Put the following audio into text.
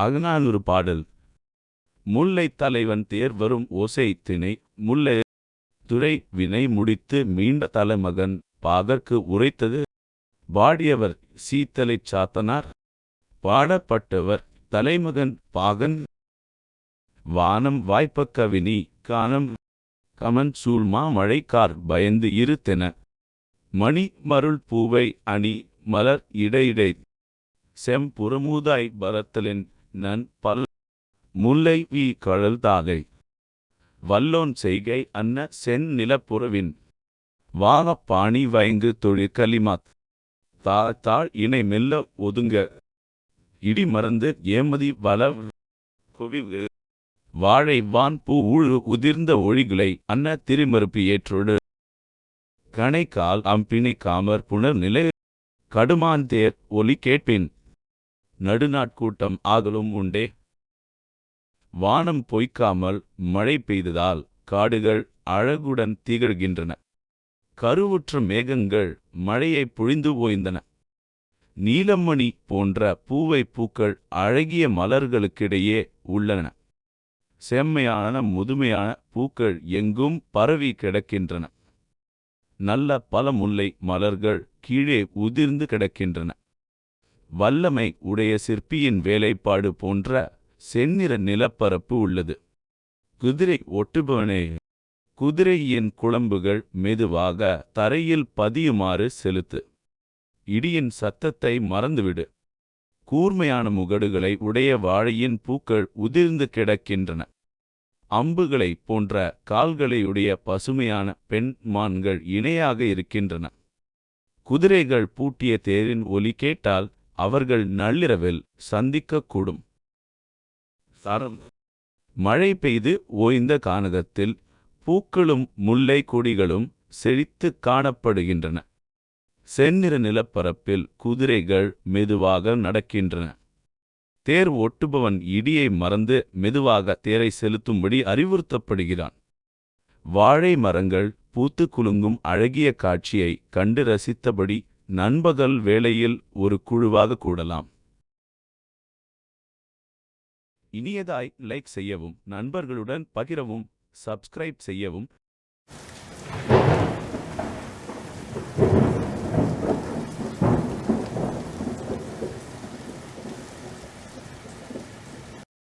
அகநானூறு பாடல். முல்லை தலைவன் தேர் வரும் ஓசை திணை முல்லை துறை வினை முடித்து மீண்ட தலைமகன் பாகற்கு உரைத்தது. பாடியவர் சீத்தலைச் சாத்தனார் பாடப்பட்டவர் தலைமகன் பாகன். வானம் வாய்ப்பக் கவினி கானம் கமன் சூழ்மா மழைக்கார் பயந்து இருத்தென. மணி மருள் பூவை அணி மலர் இடையிடை செம்புறமூதாய் பரத்தலின் நன் பல் முல்லை வீ கழல் தாகை வல்லோன் செய்கை அன்ன சென் நிலப்புறவின். வாகப்பாணி வயங்கு தொழிற்கலிமாத் தா தாழ் இணை மெல்ல ஒதுங்க. இடி மறந்து ஏமதி வல குவிவு. வாழை வான் பூ ஊழு உதிர்ந்த ஒழிகளை அன்ன திருமறுப்பு ஏற்றொடு. கணைக்கால் அம்பிணி காமர் புனர் நிலை கடுமான் தேர் ஒலி கேட்பின். நடுநாட்கூட்டம் ஆகலும் உண்டே. வானம் பொய்க்காமல் மழை பெய்ததால் காடுகள் அழகுடன் திகழ்கின்றன. கருவுற்ற மேகங்கள் மழையை பொழிந்து ஓய்ந்தன. நீலமணி போன்ற பூவை பூக்கள் அழகிய மலர்களுக்கிடையே உள்ளன. செம்மையான முதுமையான பூக்கள் எங்கும் பரவி கிடக்கின்றன. நல்ல பல முல்லை மலர்கள் கீழே உதிர்ந்து கிடக்கின்றன. வல்லமை உடைய சிற்பியின் வேலைப்பாடு போன்ற செந்நிற நிலப்பரப்பு உள்ளது. குதிரை ஒட்டுபவனே குதிரையின் குழம்புகள் மெதுவாக தரையில் பதியுமாறு செலுத்து. இடியின் சத்தத்தை மறந்துவிடு. கூர்மையான முகடுகளை உடைய வாழையின் பூக்கள் உதிர்ந்து கிடக்கின்றன. அம்புகளை போன்ற கால்களையுடைய பசுமையான பெண் மான்கள் இணையாக இருக்கின்றன. குதிரைகள் பூட்டிய தேரின் ஒலி கேட்டால் அவர்கள் நள்ளிரவில் சந்திக்கக்கூடும். சரம் மழை பெய்து ஓய்ந்த கானகத்தில் பூக்களும் முல்லை கொடிகளும் செழித்து காணப்படுகின்றன. செந்நிற நிலப்பரப்பில் குதிரைகள் மெதுவாக நடக்கின்றன. தேர் ஒட்டுபவன் இடியை மறந்து மெதுவாக தேரை செலுத்தும்படி அறிவுறுத்தப்படுகிறான். வாழை மரங்கள் பூத்து குலுங்கும் அழகிய காட்சியை கண்டு ரசித்தபடி நண்பகல் வேளையில் ஒரு குழுவாக கூடலாம். இனியதாய் லைக் செய்யவும் நண்பர்களுடன் பகிரவும் சப்ஸ்கிரைப் செய்யவும்.